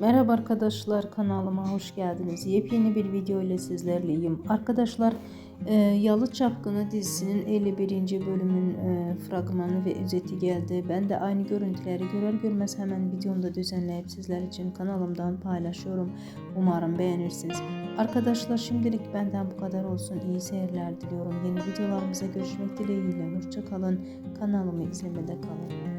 Merhaba arkadaşlar kanalıma hoş geldiniz. Yepyeni bir video ile sizlerleyim. Arkadaşlar e, Yalı Çapkını dizisinin 51. bölümün e, fragmanı ve özeti geldi. Ben de aynı görüntüleri görer görmez hemen videomda düzenleyip sizler için kanalımdan paylaşıyorum. Umarım beğenirsiniz. Arkadaşlar şimdilik benden bu kadar olsun. İyi seyirler diliyorum. Yeni videolarımıza görüşmek dileğiyle. Hoşçakalın. Kanalımı izlemede kalın.